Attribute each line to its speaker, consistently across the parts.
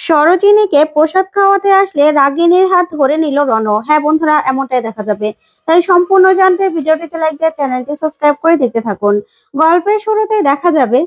Speaker 1: সরোজিনীকে প্রসাদ খাওয়াতে আসলে রাগিনীর হাত ধরে নিল রণ। হ্যাঁ বন্ধুরা, এমনটাই দেখা যাবে। তাই সম্পূর্ণ জানতে ভিডিওটিতে লাইক দিয়ে চ্যানেলটি সাবস্ক্রাইব করে দেখতে থাকুন। গল্পের শুরুতে দেখা যাবে,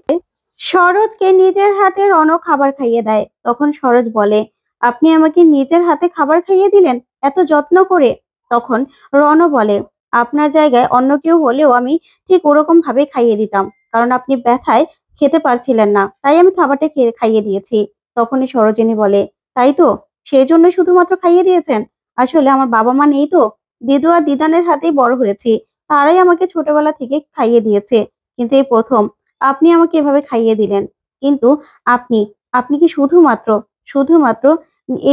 Speaker 1: সরোজকে নিজের হাতে রণ খাবার খাইয়ে দেয়। তখন সরোজ বলে, আপনি আমাকে নিজের হাতে খাবার খাইয়ে দিলেন? এত যত্ন করে? তখন রণ বলে, আপনার জায়গায় অন্য কেউ হলেও আমি ঠিক ওরকম ভাবে খাইয়ে দিতাম। কারণ আপনি ব্যথায় খেতে পারছিলেন না। তাই আমি খাবারটা খাইয়ে দিয়েছি। তখনই সরোজিনী বলে, তাই তো? সেই জন্য শুধুমাত্র খাইয়ে দিয়েছেন? আসলে আমার বাবা মা নেই তো? দিদু আর দিদানের হাতেই বড় হয়েছি। তারাই আমাকে ছোটবেলা থেকে খাইয়ে দিয়েছে। কিন্তু এই প্রথম, আপনি আমাকে এভাবে খাইয়ে দিলেন। কিন্তু আপনি আপনি কি শুধুমাত্র শুধুমাত্র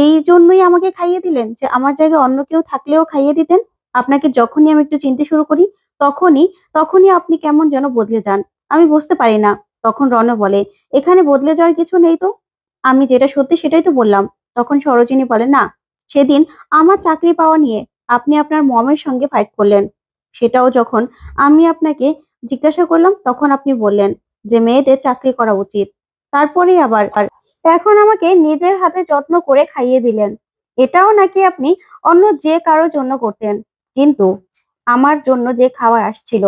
Speaker 1: এই জন্যই আমাকে খাইয়ে দিলেন যে আমার জায়গায় অন্য কেউ থাকলেও খাইয়ে দিতেন? আপনাকে যখনই আমি একটু চিনতে শুরু করি, তখনই তখনই আপনি কেমন যেন বদলে যান। আমি বুঝতে পারি না। তখন রণ বলে, এখানে বদলে যাওয়ার কিছু নেই তো? আমি যেটা সত্যি সেটাই তো বললাম। তখন সরোজিনী বলে, না, সেদিন আমার চাকরি পাওয়া নিয়ে আপনি আপনার মমের সঙ্গে ফাইট করলেন। সেটাও যখন আমি আপনাকে জিজ্ঞাসা করলাম, তখন আপনি বললেন যে, মেয়েদের চাকরি করা উচিত। তারপরেই আবার এখন আমাকে নিজের হাতে যত্ন করে খাইয়ে দিলেন। এটাও নাকি আপনি অন্য যে কারোর জন্য করতেন। কিন্তু আমার জন্য যে খাবার আসছিল,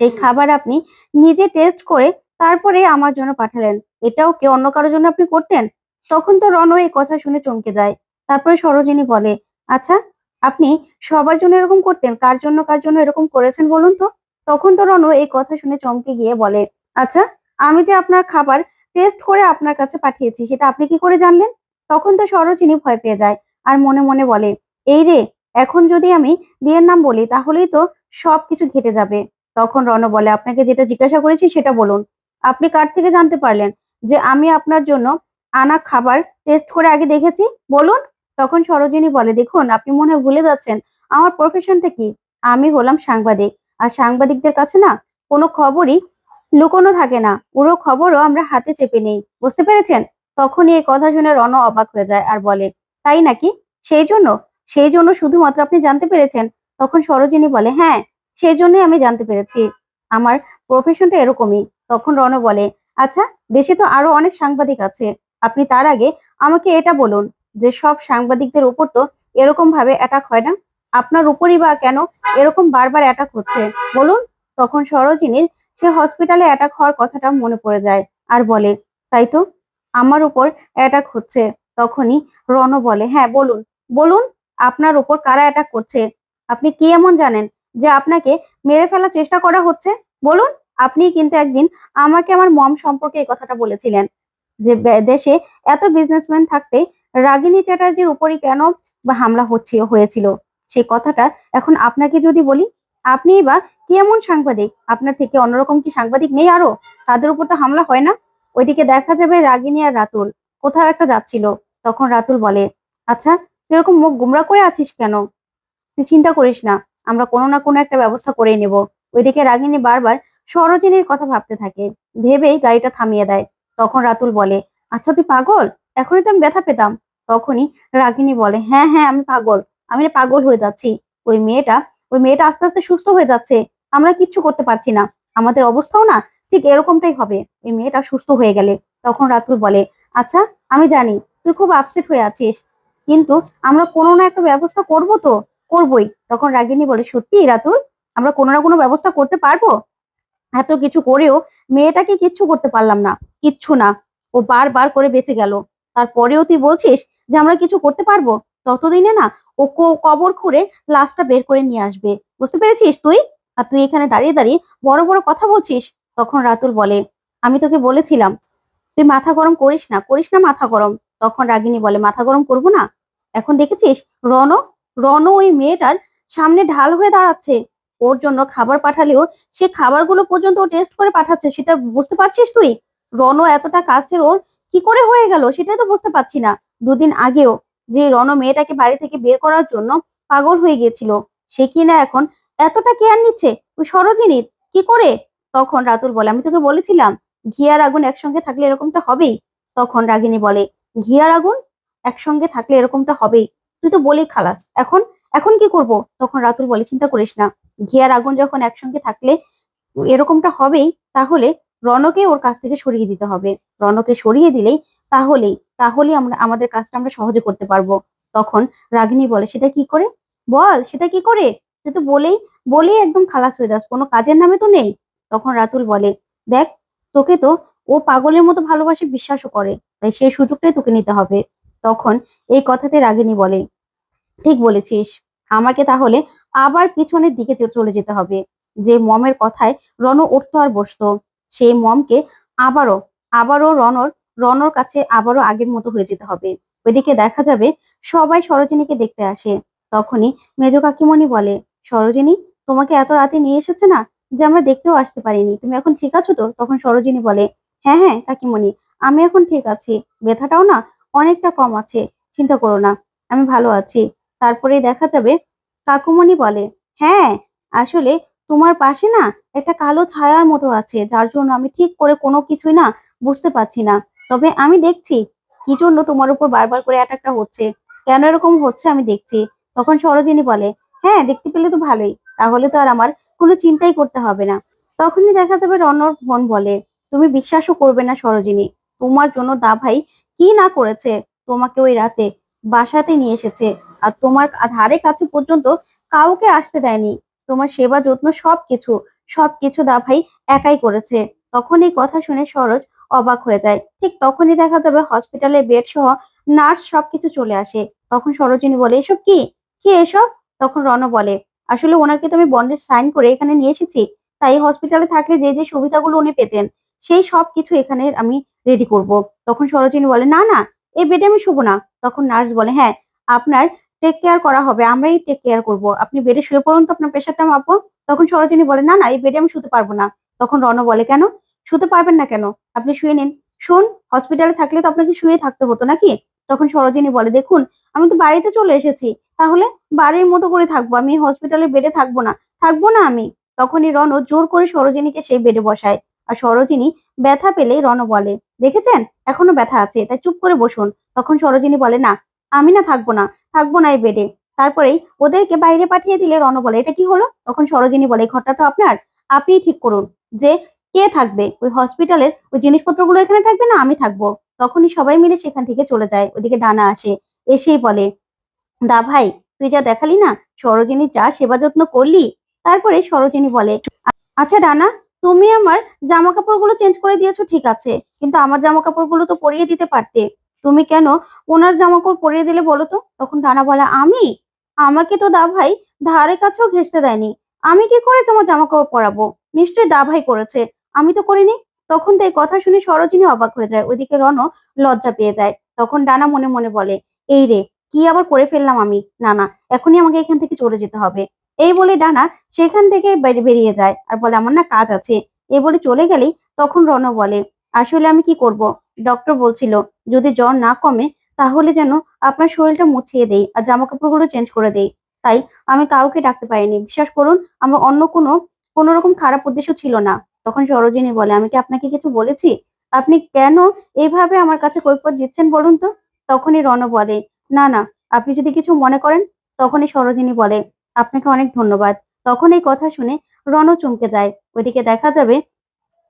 Speaker 1: সেই খাবার আপনি নিজে টেস্ট করে তারপরে আমার জন্য পাঠালেন। এটাও কি অন্য কারোর জন্য আপনি করতেন? তখন তো রণ এই কথা শুনে চমকে যায়। তারপরে সরোজিনী বলে আচ্ছা আপনি সবার জন্য এরকম করতেন, কার জন্য কার জন্য এরকম করেছেন বলুন তো? তখন তো রণ এই কথা শুনে চমকে গিয়ে বলে আচ্ছা আমি যে আপনার খাবার টেস্ট করে আপনার কাছে পাঠিয়েছি, সেটা আপনি কি করে জানলেন? তখন তো সরোজিনী ভয় পেয়ে যায় আর মনে মনে বলে, এই রে, এখন যদি আমি বিয়ের নাম বলি, তাহলেই তো সবকিছু ঘেটে যাবে। তখন রণ বলে, আপনাকে যেটা জিজ্ঞাসা করেছি সেটা বলুন। আপনি কার থেকে জানতে পারলেন যে আমি আপনার জন্য আনা খাবার টেস্ট করে আগে দেখেছি। বলুন, তখন সরোজিনী বলে, দেখুন, আপনি মনে ভুলে যাচ্ছেন। আমার প্রফেশনটা কি? আমি হলাম সাংবাদিক। আর সাংবাদিকদের কাছে না, কোনো খবরই লুকোনো থাকে না। পুরো খবরও আমরা হাতে চেপে নেই। বুঝতে পেরেছেন? তখনই এই কথা শুনে রণ অবাক হয়ে যায় আর বলে, তাই নাকি? সেই জন্য? সেই জন্য শুধুমাত্র আপনি জানতে পেরেছেন? তখন সরোজিনী বলে হ্যাঁ সেই জন্যই আমি জানতে পেরেছি। আমার প্রফেশনটা এরকমই। তখন রণ বলে আচ্ছা দেশে তো আরও অনেক সাংবাদিক আছে। আপনি তার আগে আমাকে এটা বলুন যে সব সাংবাদিকদের উপর তো এরকম ভাবে অ্যাটাক হয় না? আপনার উপরই বা কেন এরকম বারবার অ্যাটাক হচ্ছে? বলুন। তখন সরোজিনীর সে হসপিটালে অ্যাটাক হওয়ার কথাটা মনে পড়ে যায় আর বলে, তাই তো? আমার উপর অ্যাটাক হচ্ছে। তখনই রণ বলে হ্যাঁ বলুন। বলুন, আপনার উপর কারা অ্যাটাক করছে? আপনি কি এমন জানেন যে আপনাকে মেরে ফেলার চেষ্টা করা হচ্ছে? বলুন আপনি কিন্তু একদিন আমাকে আমার মম সম্পর্কে এই কথাটা বলেছিলেন। যে দেশে এত বিজনেসম্যান থাকতে রাগিনী চ্যাটার্জির উপরই কেন হামলা হচ্ছে, হয়েছিল? সেই কথাটা এখন আপনাকে যদি বলি, আপনি বা কি এমন সাংবাদিক? আপনার থেকে অন্যরকম কি সাংবাদিক নেই আরও? তাদের উপর তো হামলা হয় না? ওইদিকে দেখা যাবে রাগিনী আর রাতুল। কোথাও একটা যাচ্ছিল। তখন রাতুল বলে আচ্ছা তুই এরকম মুখ গুমরা করে আছিস কেন? তুই চিন্তা করিস না, আমরা কোনো না কোনো একটা ব্যবস্থা করে নেব। ওইদিকে রাগিনী বারবার সরোজিনীর কথা ভাবতে থাকে। ভেবেই গাড়িটা থামিয়ে দেয়। তখন রাতুল বলে আচ্ছা তুই পাগল? এখনই তো আমি ব্যথা পেতাম। তখনই রাগিনী বলে হ্যাঁ হ্যাঁ আমি পাগল। আমি পাগল হয়ে যাচ্ছি। ওই মেয়েটা ওই মেয়েটা আস্তে আস্তে সুস্থ হয়ে যাচ্ছে। আমরা কিচ্ছু করতে পারছি না। আমাদের অবস্থাও না ঠিক এরকমটাই হবে। ওই মেয়েটা সুস্থ হয়ে গেলে। তখন রাতুল বলে আচ্ছা আমি জানি, তুই খুব আপসেট হয়ে আছিস। কিন্তু আমরা কোনো না একটা ব্যবস্থা করব তো? করবই। তখন রাগিনী বলে সত্যি রাতুল? আমরা কোনো না কোনো ব্যবস্থা করতে পারব? এত কিছু করেও মেয়েটাকে কিচ্ছু করতে পারলাম না, কিচ্ছু না। ও বারবার করে বেঁচে গেল। তারপরেও তুই বলছিস যে আমরা কিছু করতে পারব? ততদিনে না, ও কবর খুঁড়ে লাশটা বের করে নিয়ে আসবে। বুঝতে পেরেছিস তুই? আর তুই এখানে দাঁড়িয়ে দাঁড়িয়ে বড় বড় কথা বলছিস? তখন রাতুল বলে, আমি তোকে বলেছিলাম, তুই মাথা গরম করিস না করিস না মাথা গরম। তখন রাগিনী বলে, মাথা গরম করব না? এখন দেখেছিস রণ রণ ওই মেয়েটার সামনে ঢাল হয়ে দাঁড়াচ্ছে। ওর জন্য খাবার পাঠালেও সে খাবারগুলো পর্যন্ত টেস্ট করে পাঠাচ্ছে, সেটা বুঝতে পারছিস তুই? রণ এতটা কাছের ওর, কি করে হয়ে গেল সেটাই তো বুঝতে পারছি না। দুদিন আগেও যে রণ মেয়েটাকে বাড়ি থেকে বের করার জন্য পাগল হয়ে গিয়েছিল, সে কিনা এখন এতটা কেয়ার নিচ্ছে? ওই সরোজিনীর, কি করে? তখন রাতুল বলে, আমি তোকে বলেছিলাম, ঘি আর আগুন একসঙ্গে থাকলে এরকমটা হবেই। তখন রাগিনী বলে, ঘি আর আগুন একসঙ্গে থাকলে এরকমটা হবেই? তুই তো বলি খালাস, এখন এখন কি করব? তখন রাতুল বলে, চিন্তা করিস না। ঘি আর আগুন যখন একসঙ্গে থাকলে এরকমটা হবেই, তাহলে রণকে ওর কাছ থেকে সরিয়ে দিতে হবে। রণকে সরিয়ে দিলেই তাহলেই তাহলেই আমরা, আমাদের কাজটা আমরা সহজে করতে পারব। তখন রাগিনী বলে, সেটা কি করে? বল, সেটা কি করে? তুই তো বলেই বলেই একদম খালাস হয়ে যাস, কোনো কাজের নামে তো নেই। তখন রাতুল বলে, দেখ, তোকে তো, ও পাগলের মতো ভালোবাসে, বিশ্বাসও করে, তাই সেই সুযোগটাই তোকে নিতে হবে। তখন এই কথাতে রাগিনী বলে, ঠিক বলেছিস, আমাকে তাহলে আবার পিছনের দিকে চলে যেতে হবে। যে মমের কথায় রণ উঠতো আর বসতো, সেই মমকে আবারও আবারও রনর রনর কাছে আবারও আগের মতো হয়ে যেতে হবে। ওইদিকে দেখা যাবে সবাই সরোজিনীকে দেখতে আসে। তখনই মেজ কাকিমণি বলে, সরোজিনী, তোমাকে এত রাতে নিয়ে এসেছে না যে আমরা দেখতেও আসতে পারিনি। তুমি এখন ঠিক আছো তো? তখন সরোজিনী বলে হ্যাঁ হ্যাঁ কাকিমণি, আমি এখন ঠিক আছি। ব্যথাটাও না অনেকটা কম আছে, চিন্তা করো না, আমি ভালো আছি। তারপরে দেখা যাবে কাকুমণি বলে হ্যাঁ আসলে তোমার পাশে না একটা কালো ছায়ার মতো আছে, যার জন্য আমি ঠিক করে কোনো কিছুই না বুঝতে পারছি না। তবে আমি দেখছি কি জন্য তোমার উপর বারবার করে অ্যাটাকটা হচ্ছে। কেন এরকম হচ্ছে আমি দেখছি। তখন সরোজিনী বলে হ্যাঁ দেখতে পেলে তো ভালোই, তাহলে তো আর আমার কোনো চিন্তাই করতে হবে না। তখনই দেখা যাবে রনর বোন বলে, তুমি বিশ্বাসও করবে না সরোজিনী, তোমার জন্য দা ভাই কি না করেছে, তোমাকে ওই রাতে বাসাতে নিয়ে এসেছে। আর তোমার ধারে কাছে পর্যন্ত কাউকে আসতে দেয়নি। তোমার সেবা, যত্ন সবকিছু সবকিছু দা ভাই একাই করেছে। তখন এই কথা শুনে সরোজ অবাক হয়ে যায়। ঠিক তখনই দেখা যাবে হসপিটালে বেড সহ নার্স সবকিছু চলে আসে। তখন সরোজিনী বলে, এসব কি? কি এসব? তখন রণ বলে, আসলে ওনাকে তো আমি বন্ডের সাইন করে এখানে নিয়ে এসেছি। তাই হসপিটালে থাকলে যে যে সুবিধাগুলো উনি পেতেন, সেই সব কিছু এখানে আমি রেডি করব। তখন সরোজিনী বলে, না না এই বেডে আমি শুবো না। তখন নার্স বলে হ্যাঁ আপনার টেক কেয়ার করা হবে, আমরাই টেক কেয়ার করব। আপনি বেডে শুয়ে পড়ুন তো আপনার প্রেশারটা মাপবো। তখন সরোজিনী বলে, না না, এই বেডে আমি শুতে পারব না। তখন রণ বলে, কেন? শুতে পারবেন না কেন? আপনি শুয়ে নিন। শুন হসপিটালে থাকলে তো আপনাকে শুয়ে থাকতে হতো নাকি? তখন সরোজিনী বলে, দেখুন, আমি তো বাড়িতে চলে এসেছি। তাহলে বাড়ির মতো করে থাকব। আমি হসপিটালে বেডে থাকব না। থাকব না আমি? তখনই রণ জোর করে সরোজিনীকে সেই বেডে বসায়। আর সরোজিনী ব্যথা পেলে রণ বলে, দেখেছেন? এখনও ব্যথা আছে, তাই চুপ করে বসুন। তখন সরোজিনী বলে, না আমি না থাকব না থাকব না এই বেডে তারপরেই ওদেরকে বাইরে পাঠিয়ে দিলে রণ বলে, এটা কি হলো? তখন সরোজিনী বলে ঘরটা তো আপনার। আপনিই ঠিক করুন যে কে থাকবে? ওই হসপিটালের ওই জিনিসপত্রগুলো এখানে থাকবে না? আমি থাকব। তখনই সবাই মিলে সেখান থেকে চলে যায়, ওদিকে ডানা আসে, এসেই বলে, দা ভাই, তুই যা দেখালি না? সরোজিনী যা সেবা যত্ন করলি? তারপরে সরোজিনী বলে আচ্ছা ডানা, তুমি আমার জামা কাপড়গুলো চেঞ্জ করে দিয়েছ, ঠিক আছে। কিন্তু আমার জামা কাপড়গুলো তো পরিয়ে দিতে পারতে। তুমি কেন ওনার জামা কাপড় পরিয়ে দিলে বলো তো? তখন ডানা বলে, আমি? আমাকে তো দা ভাই ধারে কাছেও ঘেসতে দেয়নি। আমি কি করে তোমার জামা কাপড় পরাবো? নিশ্চয়ই দা ভাই করেছে। আমি তো করিনি। তখন তো এই কথা শুনে সরোজিনী অবাক হয়ে যায়। ওইদিকে রণ লজ্জা পেয়ে যায়। তখন ডানা মনে মনে বলে, এই রে, কি আবার করে ফেললাম আমি? না না, এখনই আমাকে এখান থেকে চলে যেতে হবে। এই বলে ডানা সেখান থেকে বেরিয়ে যায়। আর বলে, আমার না কাজ আছে। এই বলে চলে গেলেই তখন রণ বলে, আসলে আমি কি করব? ডক্টর বলছিল, যদি জ্বর না কমে, তাহলে যেন আপনার শরীরটা মুছিয়ে দেই আর জামা কাপড়গুলো চেঞ্জ করে দেই। তাই আমি কাউকে ডাকতে পারিনি। বিশ্বাস করুন, আমার অন্য কোনো কোনো রকম খারাপ উদ্দেশ্য ছিল না। তখন সরোজিনী বলে, আমি কি আপনাকে কিছু বলেছি? আপনি কেন এইভাবে আমার কাছে কৈফত দিচ্ছেন বলুন তো? তখনই রণ বলে, না না, আপনি যদি কিছু মনে করেন, তখনই সরোজিনী বলে, আপনাকে অনেক ধন্যবাদ। তখন এই কথা শুনে রণ চমকে যায়। ওইদিকে দেখা যাবে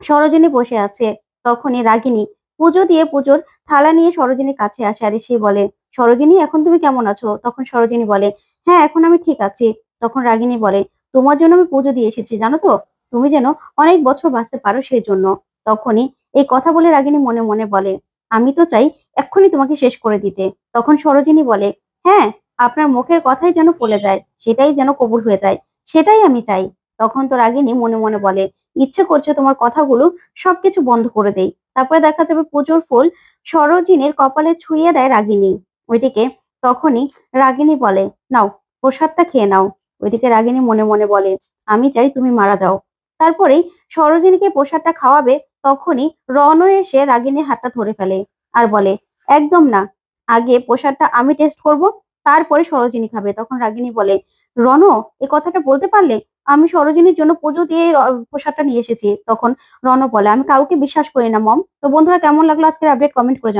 Speaker 1: সরোজিনী বসে আছে। তখনই রাগিনী পুজো দিয়ে পুজোর থালা নিয়ে সরোজিনীর কাছে আসে। আর সে বলে, সরোজিনী, এখন তুমি কেমন আছো? তখন সরোজিনী বলে হ্যাঁ এখন আমি ঠিক আছি। তখন রাগিনী বলে, তোমার জন্য আমি পুজো দিয়ে এসেছি, জানো তো? তুমি যেন অনেক বছর বাঁচতে পারো সেই জন্য তখনই এই কথা বলে রাগিনী মনে মনে বলে, আমি তো চাই এক্ষুনি তোমাকে শেষ করে দিতে। তখন সরোজিনী বলে হ্যাঁ আপনার মুখের কথাই যেন ফলে যায়, সেটাই যেন কবুল হয়ে যায়, সেটাই আমি চাই। তখন তো রাগিনী মনে মনে বলে, ইচ্ছে করছে তোমার কথাগুলো সবকিছু বন্ধ করে দেই। তারপরে দেখা যাবে পুজোর ফুল। সরোজিনীর কপালে ছুঁয়ে দেয় রাগিনী। ওইদিকে তখনই রাগিনী বলে, নাও, প্রসাদটা খেয়ে নাও। ওইদিকে রাগিনী মনে মনে বলে, আমি চাই তুমি মারা যাও। তারপরেই সরোজিনীকে প্রসাদটা খাওয়াবে, তখনই রণ এসে রাগিনীর হাতটা ধরে ফেলে আর বলে, একদম না। আগে প্রসাদটা আমি টেস্ট করব, তারপরে সরোজিনী খাবে। তখন রাগিনী বলে রণ এ কথাটা বলতে পারলে? আমি সরোজিনীর জন্য পুজো দিয়ে প্রসাদটা নিয়ে এসেছি। তখন রণ বলে, আমি কাউকে বিশ্বাস করি না, মম। তো বন্ধুরা, কেমন লাগল আজকের আপডেট কমেন্ট করে জানাও।